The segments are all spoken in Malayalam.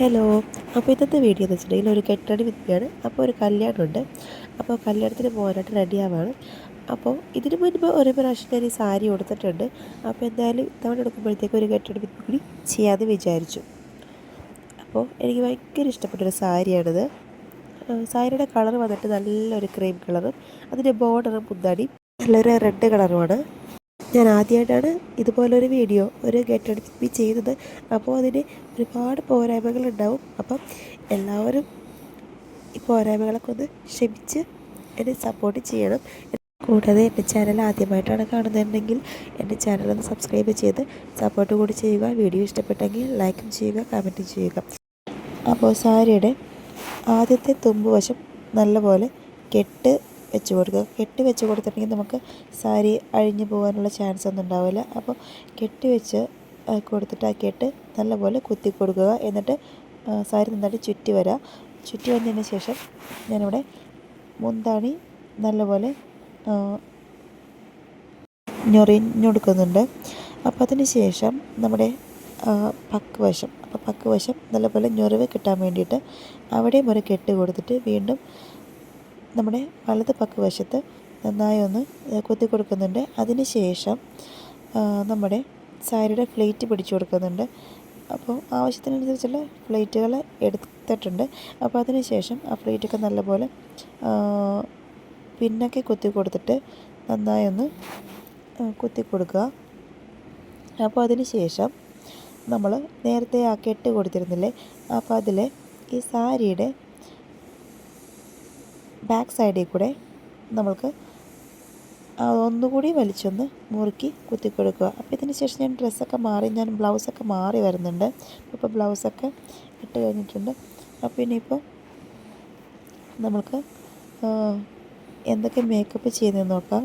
ഹലോ. അപ്പോൾ ഇന്നത്തെ വീഡിയോ എന്ന് വെച്ചിട്ടുണ്ടെങ്കിൽ ഒരു കെട്ടടി വിദ്യയാണ് അപ്പോൾ ഒരു കല്യാണമുണ്ട്. അപ്പോൾ കല്യാണത്തിന് പോകാനായിട്ട് റെഡിയാവാണ്. അപ്പോൾ ഇതിന് മുൻപ് ഒരു പ്രാവശ്യം ഞാൻ ഈ സാരി കൊടുത്തിട്ടുണ്ട് അപ്പോൾ എന്തായാലും ഇത്തവണ എടുക്കുമ്പോഴത്തേക്ക് ഒരു കെട്ടടി വിദ്യ കൂടി ചെയ്യാമെന്ന് വിചാരിച്ചു. അപ്പോൾ എനിക്ക് ഭയങ്കര ഇഷ്ടപ്പെട്ടൊരു സാരിയാണിത്. സാരിയുടെ കളർ വന്നിട്ട് നല്ലൊരു ക്രീം കളറും അതിന്റെ ബോർഡറും മുന്താടി നല്ലൊരു റെഡ് കളറുമാണ്. ഞാൻ ആദ്യമായിട്ടാണ് ഇതുപോലൊരു വീഡിയോ ഒരു ഗെറ്റ് അടിപ്പി ചെയ്തത്. അപ്പോൾ അതിന് ഒരുപാട് പോരായ്മകളുണ്ടാവും അപ്പം എല്ലാവരും ഈ പോരായ്മകളൊക്കെ ഒന്ന് ക്ഷമിച്ച് എന്നെ സപ്പോർട്ട് ചെയ്യണം. കൂടാതെ എന്റെ ചാനൽ ആദ്യമായിട്ടാണ് കാണുന്നുണ്ടെങ്കിൽ എന്റെ ചാനൽ ഒന്ന് സബ്സ്ക്രൈബ് ചെയ്ത് സപ്പോർട്ട് കൂടി ചെയ്യുക. വീഡിയോ ഇഷ്ടപ്പെട്ടെങ്കിൽ ലൈക്കും ചെയ്യുക കമന്റും ചെയ്യുക. അപ്പോൾ സാരിയുടെ ആദ്യത്തെ തുമ്പ് വശം നല്ലപോലെ കെട്ട് വെച്ച് കൊടുക്കുക. കെട്ടി വെച്ച് കൊടുത്തിട്ടുണ്ടെങ്കിൽ നമുക്ക് സാരി അഴിഞ്ഞു പോകാനുള്ള ചാൻസ് ഒന്നും ഉണ്ടാവില്ല. അപ്പോൾ കെട്ടി വെച്ച് കൊടുത്തിട്ട് നല്ലപോലെ കുത്തി കൊടുക്കുക. എന്നിട്ട് സാരി നന്നായിട്ട് ചുറ്റി വരിക ചുറ്റി വന്നതിന് ശേഷം ഞാനിവിടെ മുന്താണി നല്ലപോലെ ഞൊറിഞ്ഞൊടുക്കുന്നുണ്ട് അപ്പോൾ അതിന് ശേഷം നമ്മുടെ പക്ക് വശം അപ്പോൾ പക്ക് വശം നല്ലപോലെ ഞൊറിവ് കിട്ടാൻ വേണ്ടിയിട്ട് അവിടെയും ഒരു കെട്ട് കൊടുത്തിട്ട് വീണ്ടും നമ്മുടെ വലത് വശത്ത് നന്നായി ഒന്ന് കുത്തി കൊടുക്കുന്നുണ്ട് അതിന് ശേഷം നമ്മുടെ സാരിയുടെ പ്ലേറ്റ് പിടിച്ചു കൊടുക്കുന്നുണ്ട്. അപ്പോൾ ആവശ്യത്തിനനുസരിച്ചുള്ള പ്ലേറ്റുകൾ എടുത്തിട്ടുണ്ട്. അപ്പോൾ അതിന് ശേഷം ആ പ്ലേറ്റൊക്കെ നല്ലപോലെ പിന്നൊക്കെ കുത്തി കൊടുത്തിട്ട് നന്നായി ഒന്ന് കുത്തി കൊടുക്കുക അപ്പോൾ അതിന് ശേഷം നമ്മൾ നേരത്തെ ആ കെട്ട് കൊടുത്തിരുന്നില്ലേ അപ്പോൾ അതിൽ ഈ സാരിയുടെ ബാക്ക് സൈഡിൽ കൂടെ നമ്മൾക്ക് ഒന്നുകൂടി വലിച്ചൊന്ന് മുറുക്കി കുത്തി കൊടുക്കുക അപ്പോൾ ഇതിന് ശേഷം ഞാൻ ഡ്രസ്സൊക്കെ മാറി ഞാൻ ബ്ലൗസൊക്കെ മാറി വരുന്നുണ്ട്. ഇപ്പോൾ ബ്ലൗസൊക്കെ ഇട്ട് കഴിഞ്ഞിട്ടുണ്ട്. അപ്പോൾ ഇനിയിപ്പോൾ നമ്മൾക്ക് എന്തൊക്കെ മേക്കപ്പ് ചെയ്യുന്നതെന്ന് നോക്കാം.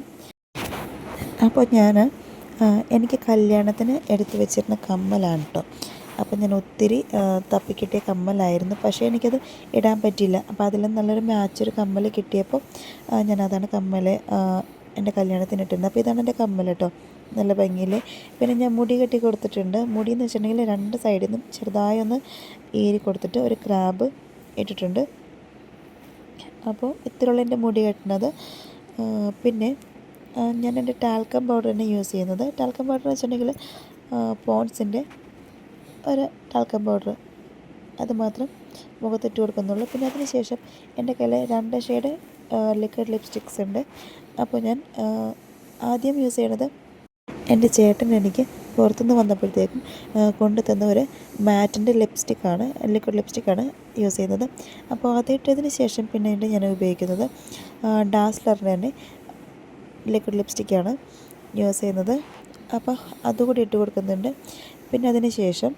അപ്പോൾ ഞാൻ എനിക്ക് കല്യാണത്തിന് എടുത്തു വെച്ചിരുന്ന കമ്മലാണ് കേട്ടോ അപ്പം ഞാൻ ഒത്തിരി തപ്പിക്കിട്ടിയ കമ്മലായിരുന്നു. പക്ഷേ എനിക്കത് ഇടാൻ പറ്റിയില്ല. അപ്പോൾ അതിലും നല്ലൊരു മാച്ച് ഒരു കമ്മൽ കിട്ടിയപ്പോൾ ഞാനതാണ് കമ്മൽ എന്റെ കല്യാണത്തിന് ഇട്ടിരുന്നത്. അപ്പോൾ ഇതാണ് എന്റെ കമ്മൽ കേട്ടോ നല്ല ഭംഗിയിൽ പിന്നെ ഞാൻ മുടി കെട്ടി കൊടുത്തിട്ടുണ്ട്. മുടി എന്ന് വെച്ചിട്ടുണ്ടെങ്കിൽ രണ്ട് സൈഡിൽ നിന്നും ചെറുതായി ഒന്ന് ഏരി കൊടുത്തിട്ട് ഒരു ക്രാബ് ഇട്ടിട്ടുണ്ട്. അപ്പോൾ ഇത്രയുള്ള എന്റെ മുടി കെട്ടുന്നത് പിന്നെ ഞാൻ എന്റെ ടാൽക്കം പൗഡർ തന്നെ യൂസ് ചെയ്യുന്നത്. ടാൽക്കം പൗഡർ എന്ന് വെച്ചിട്ടുണ്ടെങ്കിൽ പോൺസിന്റെ ഒരു ടാൽക്കം പൗഡർ അതുമാത്രം മുഖത്തിട്ട് കൊടുക്കുന്നുള്ളൂ. പിന്നെ അതിന് ശേഷം എന്റെ കയ്യിൽ രണ്ട് ഷെയ്ഡ് ലിക്വിഡ് ലിപ്സ്റ്റിക്സ് ഉണ്ട്. അപ്പോൾ ഞാൻ ആദ്യം യൂസ് ചെയ്യണത് എന്റെ ചേട്ടൻ എനിക്ക് പുറത്തുനിന്ന് വന്നപ്പോഴത്തേക്കും കൊണ്ടു തന്ന ഒരു മാറ്റിന്റെ ലിപ്സ്റ്റിക്കാണ് ലിക്വിഡ് ലിപ്സ്റ്റിക്കാണ് യൂസ് ചെയ്യുന്നത്. അപ്പോൾ അതിട്ടതിന് ശേഷം പിന്നീട് ഞാൻ ഉപയോഗിക്കുന്നത് ഡാസ്ലറിന്റെ തന്നെ ലിക്വിഡ് ലിപ്സ്റ്റിക്കാണ് യൂസ് ചെയ്യുന്നത്. അപ്പോൾ അതുകൂടി ഇട്ട് കൊടുക്കുന്നുണ്ട്. പിന്നെ അതിന് ശേഷം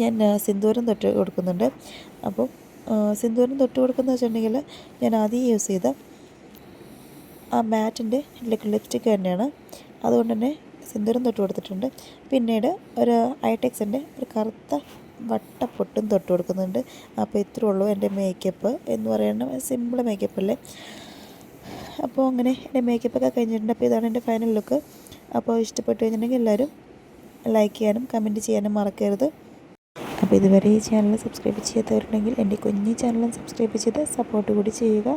ഞാൻ സിന്ദൂരം തൊട്ട് കൊടുക്കുന്നുണ്ട്. അപ്പോൾ സിന്ദൂരം തൊട്ട് കൊടുക്കുന്ന വെച്ചിട്ടുണ്ടെങ്കിൽ ഞാൻ ആദ്യം യൂസ് ചെയ്ത ആ മാറ്റിന്റെ ലിപ്സ്റ്റിക്ക് തന്നെയാണ്. അതുകൊണ്ട് തന്നെ സിന്ദൂരം തൊട്ട് കൊടുത്തിട്ടുണ്ട്. പിന്നീട് ഒരു ഐടെക്സിന്റെ ഒരു കറുത്ത വട്ടപ്പൊട്ടും തൊട്ട് കൊടുക്കുന്നുണ്ട്. അപ്പോൾ ഇത്രേ ഉള്ളൂ എന്റെ മേക്കപ്പ് എന്ന് പറയുന്നത് സിമ്പിൾ മേക്കപ്പ് അല്ലേ? അപ്പോൾ അങ്ങനെ എന്റെ മേക്കപ്പൊക്കെ കഴിഞ്ഞിട്ടുണ്ട്. അപ്പോൾ ഇതാണ് എന്റെ ഫൈനൽ ലുക്ക് അപ്പോൾ ഇഷ്ടപ്പെട്ടു കഴിഞ്ഞിട്ടുണ്ടെങ്കിൽ എല്ലാവരും ലൈക്ക് ചെയ്യാനും കമന്റ് ചെയ്യാനും മറക്കരുത്. അപ്പോൾ ഇതുവരെ ഈ ചാനൽ സബ്സ്ക്രൈബ് ചെയ്യാത്തവരുണ്ടെങ്കിൽ എന്റെ കുഞ്ഞു ചാനലും സബ്സ്ക്രൈബ് ചെയ്ത് സപ്പോർട്ട് കൂടി ചെയ്യുക.